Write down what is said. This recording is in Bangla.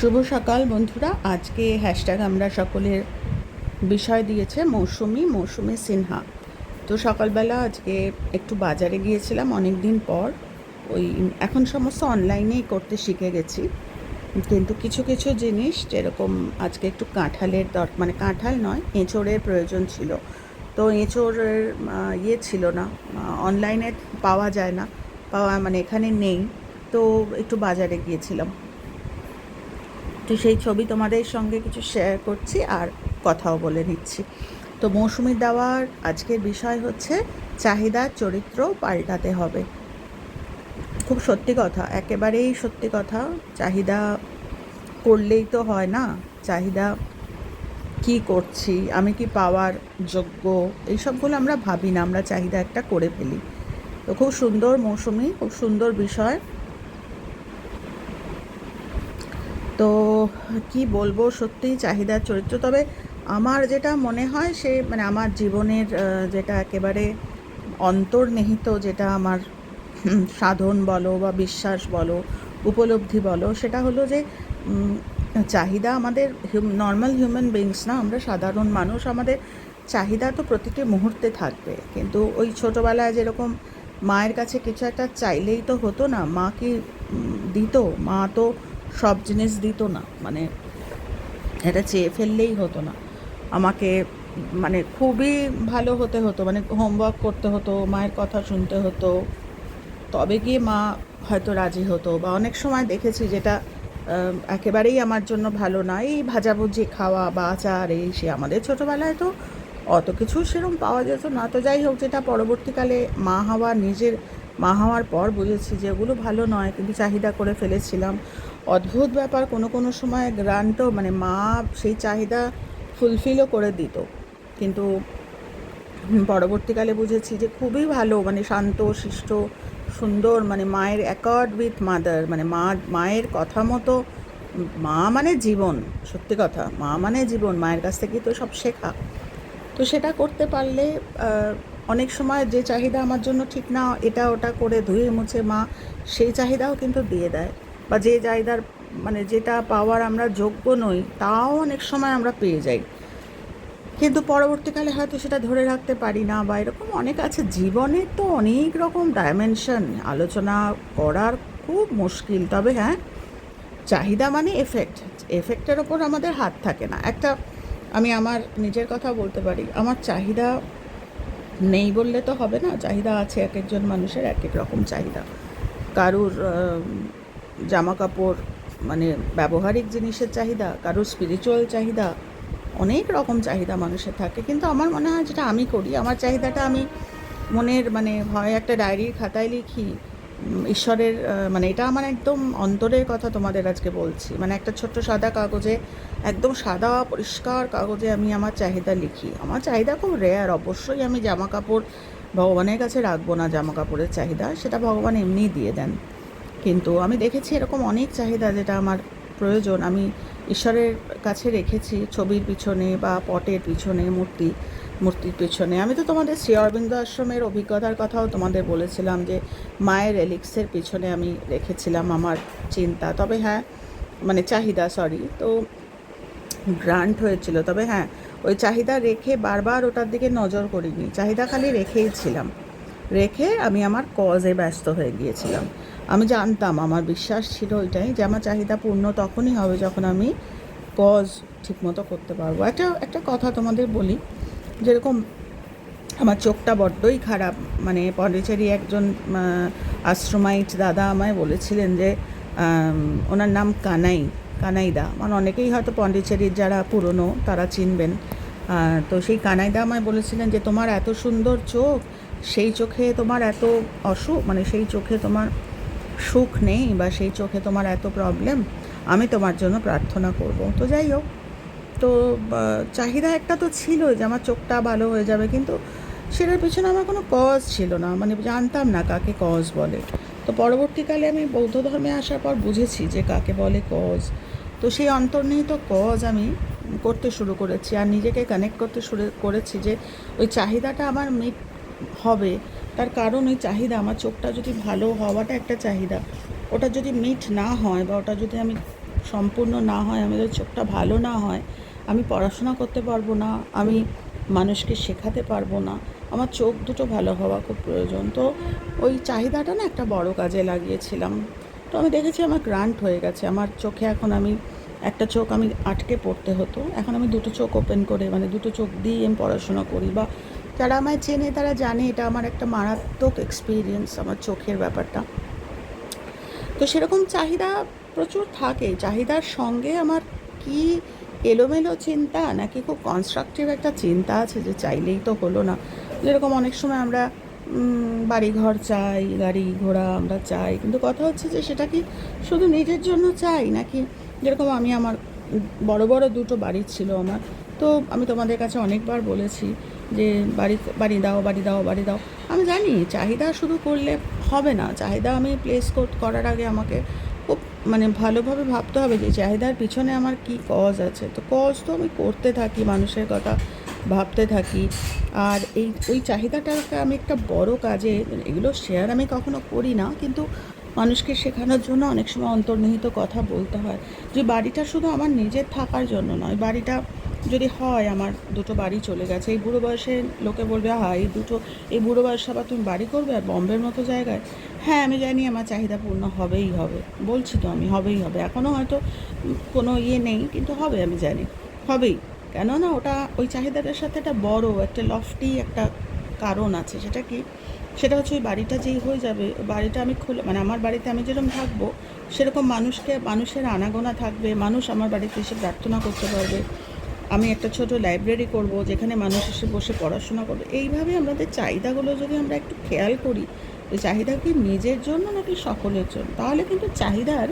শুভ সকাল বন্ধুরা। আজকে হ্যাশট্যাগ আমরা সকলের বিষয় দিয়েছে মৌসুমি মৌসুমি সিনহা। তো সকালবেলা আজকে একটু বাজারে গিয়েছিলাম অনেক দিন পর। ওই এখন সমস্ত অনলাইনেই করতে শিখে গেছি। কিন্তু কিছু কিছু জিনিস যেরকম আজকে একটু কাঁঠালের দর মানে কাঁঠাল নয়, এঁচোড়ের প্রয়োজন ছিল। তো এঁচোড়ের ইয়ে ছিল না। অনলাইনে পাওয়া যায় না। পাওয়া মানে এখানে নেই। তো একটু বাজারে গিয়েছিলাম। তো সেই ছবি তোমাদের সঙ্গে কিছু শেয়ার করছি আর কথাও বলে নিচ্ছি। তো মৌসুমি দেওয়ার আজকের বিষয় হচ্ছে, চাহিদা চরিত্র পাল্টাতে হবে। খুব সত্যি কথা, একেবারেই সত্যি কথা, চাহিদা করলেই তো হয় না, চাহিদা কি করছি, আমি কি পাওয়ার যোগ্য, এইসবগুলো আমরা ভাবি না, আমরা চাহিদা একটা করে ফেলি। তো খুব সুন্দর মৌসুমি, খুব সুন্দর বিষয় তো কি বলব, সত্যিই চাহিদার চরিত্র। তবে আমার যেটা মনে হয়, সে মানে আমার জীবনের যেটা একেবারে অন্তর্নিহিত, যেটা আমার সাধন বলো বা বিশ্বাস বলো, উপলব্ধি বলো, সেটা হলো যে চাহিদা আমাদের নর্মাল হিউম্যান বিংস না, আমরা সাধারণ মানুষ, আমাদের চাহিদা তো প্রতিটি মুহূর্তে থাকবে। কিন্তু ওই ছোটোবেলায় যেরকম মায়ের কাছে কিছু একটা চাইলেই তো হতো না, মা কি দিত? মা তো সব জিনিস দিত না। মানে এটা চেয়ে ফেললেই হতো না। আমাকে মানে খুবই ভালো হতে হতো মানে হোমওয়ার্ক করতে হতো, মায়ের কথা শুনতে হতো। তবে গিয়ে মা হয়তো রাজি হতো বা অনেক সময় দেখেছি যেটা একেবারেই আমার জন্য ভালো না। এই ভাজাভুজি খাওয়া বা আচার, এই সে আমাদের ছোটোবেলায় তো অত কিছু সেরকম পাওয়া যেত না। তো যাই হোক, যেটা পরবর্তীকালে মা হওয়া, নিজের মা হওয়ার পর বুঝেছি যে ওগুলো ভালো নয়। কিন্তু চাহিদা করে ফেলেছিলাম। অদ্ভুত ব্যাপার, কোনো কোনো সময় গ্রান্টও মানে মা সেই চাহিদা ফুলফিলও করে দিত। কিন্তু পরবর্তীকালে বুঝেছি যে খুবই ভালো মানে শান্ত, শিষ্ট, সুন্দর মানে মায়ের অ্যাকর্ড উইথ মাদার মানে মা, মায়ের কথা মতো, মা মানে জীবন, সত্যি কথা, মা মানে জীবন, মায়ের কাছ থেকেই তো সব শেখা। তো সেটা করতে পারলে অনেক সময় যে চাহিদা আমার জন্য ঠিক না, এটা ওটা করে ধুয়ে মুছে মা সেই চাহিদাও কিন্তু দিয়ে দেয়। বা যে জায়গার মানে যেটা পাওয়ার আমরা যোগ্য নই, তাও অনেক সময় আমরা পেয়ে যাই। কিন্তু পরবর্তীকালে হয়তো সেটা ধরে রাখতে পারি না বা এরকম অনেক আছে। জীবনে তো অনেক রকম ডাইমেনশন আলোচনা করার খুব মুশকিল। তবে হ্যাঁ চাহিদা মানে এফেক্ট এফেক্টের ওপর আমাদের হাত থাকে না। একটা, আমি আমার নিজের কথা বলতে পারি, আমার চাহিদা নেই বললে তো হবে না। চাহিদা আছে এক একজন মানুষের এক এক রকম চাহিদা। কারুর জামা কাপড় মানে ব্যবহারিক জিনিসের চাহিদা, কারুর স্পিরিচুয়াল চাহিদা, অনেক রকম চাহিদা মানুষের থাকে। কিন্তু আমার মনে হয় যেটা আমি করি, আমার চাহিদাটা আমি মনের মানে হয় একটা ডায়েরির খাতায় লিখি ঈশ্বরের মানে এটা আমার একদম অন্তরের কথা তোমাদের আজকে বলছি। মানে একটা ছোট্ট সাদা কাগজে, একদম সাদা, পরিষ্কার কাগজে আমি আমার চাহিদা লিখি। আমার চাহিদা খুব রেয়ার অবশ্যই আমি জামা কাপড় ভগবানের কাছে রাখব না জামা কাপড়ের চাহিদা, সেটা ভগবান এমনিই দিয়ে দেন। কিন্তু আমি দেখেছি এরকম অনেক চাহিদা যেটা আমার প্রয়োজন। আমি ঈশ্বরের কাছে রেখেছি ছবির পিছনে বা পটের পিছনে, মূর্তি, মূর্তির পিছনে। আমি তো তোমাদের শ্রী অরবিন্দ আশ্রমের অভিজ্ঞতার কথাও তোমাদের বলেছিলাম যে মায়ের এলিক্সের পিছনে আমি রেখেছিলাম আমার চিন্তা। তবে হ্যাঁ মানে চাহিদা সরি তো গ্রান্ট হয়েছিল। তবে হ্যাঁ ওই চাহিদা রেখে বারবার ওটার দিকে নজর করিনি। চাহিদা খালি রেখেই ছিলাম। রেখে আমি আমার কজে ব্যস্ত হয়ে গিয়েছিলাম। আমি জানতাম, আমার বিশ্বাস ছিল ওইটাই যে আমার চাহিদা পূর্ণ তখনই হবে যখন আমি কজ ঠিকমতো করতে পারব। একটা একটা কথা তোমাদের বলি, যেরকম আমার চোখটা বড্ডই খারাপ মানে পন্ডিচেরি একজন আশ্রমাইট দাদা আমায় বলেছিলেন যে ওনার নাম কানাই, কানাইদা। মানে অনেকেই হয়তো পন্ডিচেরির যারা পুরনো, তারা চিনবেন। তো সেই কানাইদা আমায় বলেছিলেন যে, তোমার এত সুন্দর চোখ সেই চোখে তোমার এত অসুখ মানে সেই চোখে তোমার সুখ নেই বা সেই চোখে তোমার এত প্রবলেম আমি তোমার জন্য প্রার্থনা করব। তো যাই হোক, তো চাহিদা একটা তো ছিল যে আমার চোখটা ভালো হয়ে যাবে, কিন্তু সেটার পিছনে আমার কোনো কজ ছিল না। মানে জানতাম না কাকে কজ বলে। তো পরবর্তীকালে আমি বৌদ্ধ ধর্মে আসার পর বুঝেছি যে কাকে বলে কজ তো সেই অন্তর্নিহিত কজ আমি করতে শুরু করেছি। আর নিজেকে কানেক্ট করতে শুরু করেছি যে ওই চাহিদাটা আমার মিট হবে। তার কারণ ওই চাহিদা, আমার চোখটা যদি ভালো হওয়াটা একটা চাহিদা। ওটা যদি মিট না হয় বা ওটা যদি আমি সম্পূর্ণ না হয় আমাদের চোখটা ভালো না হয়, আমি পড়াশোনা করতে পারব না, আমি মানুষকে শেখাতে পারব না, আমার চোখ দুটো ভালো হওয়া খুব প্রয়োজন। তো ওই চাহিদাটা না একটা বড় কাজে লাগিয়েছিলাম। তো আমি দেখেছি আমার গ্রান্ট হয়ে গেছে। আমার চোখে এখন আমি একটা চোখ আমি আটকে পড়তে হতো। এখন আমি দুটো চোখ ওপেন করে মানে দুটো চোখ দিয়ে আমি পড়াশোনা করি বা যারা আমায় চেনে তারা জানে এটা আমার একটা মারাত্মক এক্সপিরিয়েন্স আমার চোখের ব্যাপারটা। তো সেরকম চাহিদা প্রচুর থাকে। চাহিদার সঙ্গে আমার কি এলোমেলো চিন্তা নাকি খুব কনস্ট্রাকটিভ একটা চিন্তা আছে যে চাইলেই তো হলো না। যেরকম অনেক সময় আমরা বাড়িঘর চাই, গাড়ি ঘোড়া আমরা চাই, কিন্তু কথা হচ্ছে যে সেটা কি শুধু নিজের জন্য চাই নাকি যেরকম আমি আমার বড় বড় দুটো বাড়ি ছিল আমার। তো আমি তোমাদের কাছে অনেকবার বলেছি যে বাড়ি বাড়ি দাও বাড়ি দাও বাড়ি দাও। আমি জানি চাহিদা শুধু করলে হবে না। চাহিদা আমি প্লেস করার আগে আমাকে খুব মানে ভালোভাবে ভাবতে হবে যে চাহিদার পিছনে আমার কি কজ আছে। তো কজ তো আমি করতে থাকি, মানুষের কথা ভাবতে থাকি। আর এই, ওই চাহিদাটাকে আমি একটা বড় কাজে, এগুলো শেয়ার আমি কখনো করি না। কিন্তু মানুষকে শেখানোর জন্য অনেক সময় অন্তর্নিহিত কথা বলতে হয়। যে বাড়িটা শুধু আমার নিজের থাকার জন্য নয়, বাড়িটা যদি হয়, আমার দুটো বাড়ি চলে গেছে। এই বুড়ো বয়সে লোকে বলবে হা এই দুটো, এই বুড়ো বয়সে আবার তুমি বাড়ি করবে আর বম্বের মতো জায়গায়? হ্যাঁ আমি জানি আমার চাহিদা পূর্ণ হবেই হবে। বলছি তো আমি, হবেই হবে। এখনও হয়তো কোনো ইয়ে নেই, কিন্তু হবে, আমি জানি। হবেই। কেননা ওটা, ওই চাহিদাটার সাথে একটা বড়, একটা লফটি একটা কারণ আছে। সেটা কি? সেটা হচ্ছে ওই বাড়িটা যেই হয়ে যাবে বাড়িটা আমি খুলে মানে আমার বাড়িতে আমি যেরকম থাকব, সেরকম মানুষকে, মানুষের আনাগোনা থাকবে। মানুষ আমার বাড়িতে এসে প্রার্থনা করতে পারবে। আমি একটা ছোট লাইব্রেরি করব, যেখানে মানুষ এসে বসে পড়াশোনা করবে। এইভাবে আমাদের চাহিদাগুলো যদি আমরা একটু খেয়াল করি তো চাহিদা কি নিজের জন্য নাকি সকলের জন্য? তাহলে কিন্তু চাহিদার